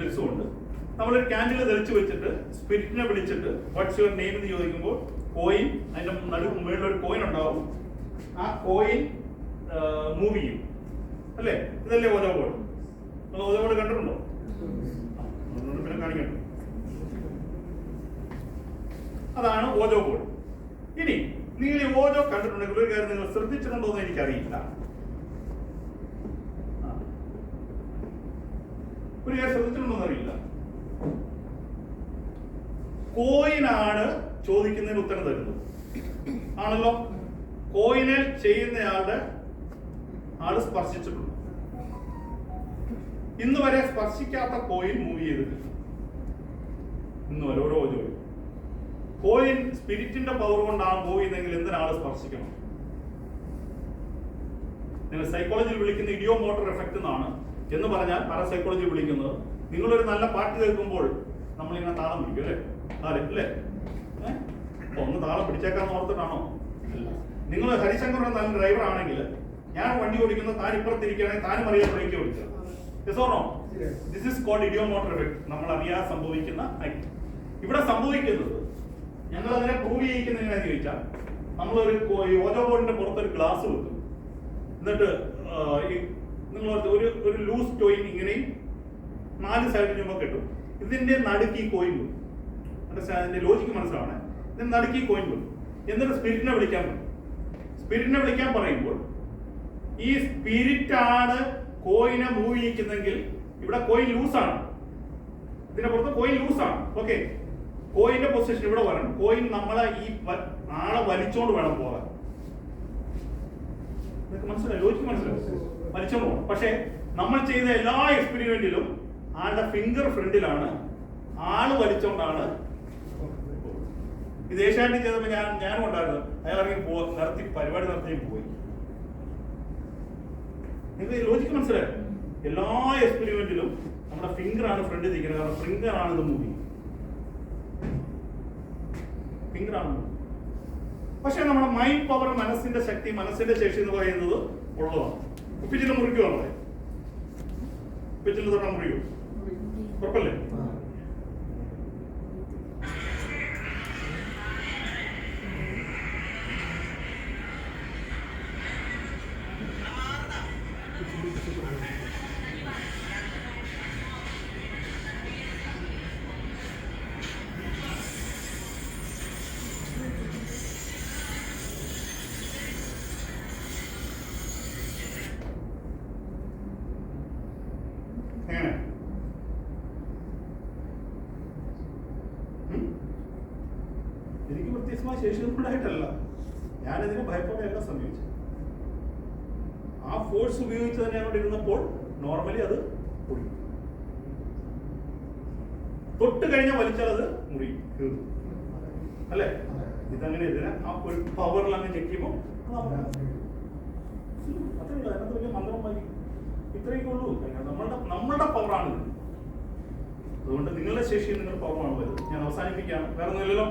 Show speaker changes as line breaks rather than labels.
ലിറ്റ്സും ഉണ്ട് നമ്മളൊരു ക്യാൻഡിൽ തെളിച്ച് വെച്ചിട്ട് സ്പിരിറ്റിനെ വിളിച്ചിട്ട് വാട്ട്സ് യുവർ നെയിം എന്ന് ചോദിക്കുമ്പോൾ കോയിൻ അതിന്റെ നടു മുകളിൽ ഒരു കോയിൻ ഉണ്ടാവും. ആ കോയിൻ മൂവ് ചെയ്യും. അല്ലേ? ഇതല്ലേ ഓരോ ബോർഡ് നിങ്ങൾ ഓരോ ബോർഡ് കണ്ടിട്ടുണ്ടോ? പിന്നെ കാണിക്കണ്ടോ അതാണ് ഓജോ ബോർഡ് ഇനി നിങ്ങൾ ഈ ഓജോ കണ്ടിട്ടുണ്ടെങ്കിൽ ഒരു കാര്യം നിങ്ങൾ ശ്രദ്ധിച്ചിട്ടുണ്ടോ എന്ന് എനിക്കറിയില്ല. ഒരു കാര്യം അറിയില്ല കോയിനാണ് ചോദിക്കുന്നതിന് ഉത്തരം തരുന്നത്. ആണല്ലോ? കോയിനെ ചെയ്യുന്നയാളുടെ ആൾ സ്പർശിച്ചിട്ടുണ്ട്. ഇന്ന് വരെ സ്പർശിക്കാത്ത കോയിൻ മൂവ് ചെയ്തിട്ടില്ല. ഇന്ന് വരെ ഓരോ ജോലി. കോയിൻ സ്പിരിറ്റിന്റെ പവർ കൊണ്ടാണ് മൂവ് ചെയ്യുന്നതെങ്കിൽ എന്തിനാൾ സ്പർശിക്കണം നിങ്ങൾ സൈക്കോളജിയിൽ വിളിക്കുന്ന ഇഡിയോ മോട്ടോർ എഫക്റ്റ് എന്നാണ് എന്ന് പറഞ്ഞാൽ പല സൈക്കോളജി വിളിക്കുന്നത് നിങ്ങളൊരു നല്ല പാട്ട് കേൾക്കുമ്പോൾ നമ്മളിങ്ങനെ താളം പിടിക്കും അല്ലേ? താരം അല്ലേ? ഒന്ന് താളം പിടിച്ചേക്കാന്ന് ഓർത്തിട്ടാണോ? അല്ല നിങ്ങൾ ഹരിശങ്കറിന്റെ നല്ല ഡ്രൈവർ ആണെങ്കിൽ ഞാൻ വണ്ടി ഓടിക്കുന്ന താൻ ഇപ്പുറത്തിരിക്കുകയാണെങ്കിൽ താനും അറിയാൻ ബ്രേക്ക് ഓടിച്ചത് യെസോണോ this is called ideomotor effect നമ്മൾ അറിയാതെ സംഭവിക്കുന്ന act. ഇവിടെ സംഭവിക്കുന്നത് ഞങ്ങൾ അതിനെ പ്രൂവ് ചെയ്യിക്കുന്ന എങ്ങനെയാണെന്ന് ചോദിച്ചാൽ നമ്മളൊരു ഓരോ ബോർഡിന്റെ പുറത്തൊരു ഗ്ലാസ് വെക്കും. എന്നിട്ട് ഈ നിങ്ങൾ ഒരു ഒരു ലൂസ് ടോയിൻ ഇങ്ങനെയും നാല് സൈഡിൽ ചുമ കിട്ടും. ഇതിന്റെ നടുക്ക് കോയിൻ വരും അതിന്റെ ലോജിക്ക് മനസ്സിലാവണേ? ഇതിന്റെ നടുക്ക് കോയിൻ വരും എന്നിട്ട് സ്പിരിറ്റിനെ വിളിക്കാൻ പറയും. സ്പിരിറ്റിനെ വിളിക്കാൻ പറയുമ്പോൾ ഈ സ്പിരിറ്റ് ആണ് കോയിനെ മൂവ് ചെയ്യിക്കുന്നെങ്കിൽ ഇവിടെ കോയിൻ ലൂസാണ് ഇതിന്റെ പുറത്ത് കോയിൻ ലൂസാണ് ഓക്കെ കോയിന്റെ പൊസിഷൻ ഇവിടെ വരണം. കോയിൻ നമ്മളെ ഈ ആളെ വലിച്ചോണ്ട് വേണം പോകാൻ. നിങ്ങൾക്ക് മനസ്സിലായി? ലോജിക്ക് മനസ്സിലായി? പോകണം പക്ഷേ നമ്മൾ ചെയ്ത എല്ലാ എക്സ്പെരിമെന്റിലും ആളുടെ ഫിംഗർ ഫ്രണ്ടിലാണ് ആൾ വലിച്ചോണ്ടാണ് ഇത് ഏഷ്യാനെറ്റ് ചെയ്തപ്പോൾ ഞാൻ ഞാനും ഉണ്ടായിരുന്നു. അയാൾ ഇറങ്ങി പോ നടത്തി പരിപാടി നടത്തി പോയി. നിങ്ങൾക്ക് ലോജിക്ക് മനസ്സിലായോ? എല്ലാ എക്സ്പെരിമെന്റിലും നമ്മുടെ ഫിംഗർ ആണ് ഫ്രണ്ടിൽ നിൽക്കുന്നത് കാരണം ഫിംഗർ ആണ് ഇത് മൂവി ഫിംഗർ ആണ് movie. പക്ഷെ നമ്മുടെ മൈൻഡ് പവർ മനസ്സിന്റെ ശക്തി മനസ്സിന്റെ ശേഷി എന്ന് പറയുന്നത് ഉള്ളതാണ്. ഉപ്പിച്ചിട്ട് മുറിക്കുവാണ് ഉപ്പിച്ചില്ല തൊട്ടാ മുറിയോ ഉറപ്പല്ലേ? എങ്ങനെ വ്യത്യസ്തമായ ഉണ്ടായിട്ടല്ല ഞാനിതിനെ ഭയപ്പെടുകയല്ല സമീപിച്ചത് ആ ഫോഴ്സ് ഉപയോഗിച്ച് തന്നെ അവിടെ ഇരുന്നപ്പോൾ നോർമലി അത് പൊടി തൊട്ട് കഴിഞ്ഞാൽ വലിച്ചാൽ അത് മുറി. കീറും അല്ലേ? ഇതങ്ങനെ ഇതിനെ ആ ഒരു പവറിൽ അങ്ങ് ഞെക്കുമ്പോൾ അത്രേ അതിനകത്ത് വലിയ മന്ത്രം ഇത്രയൊക്കെ ഉള്ളൂ. നമ്മളുടെ നമ്മളുടെ പവറാണ് അതുകൊണ്ട് നിങ്ങളുടെ ശേഷി നിങ്ങളുടെ പവറാണ് വരുന്നത് ഞാൻ അവസാനിപ്പിക്കാം വേറെ ഒന്നുമില്ലല്ലോ?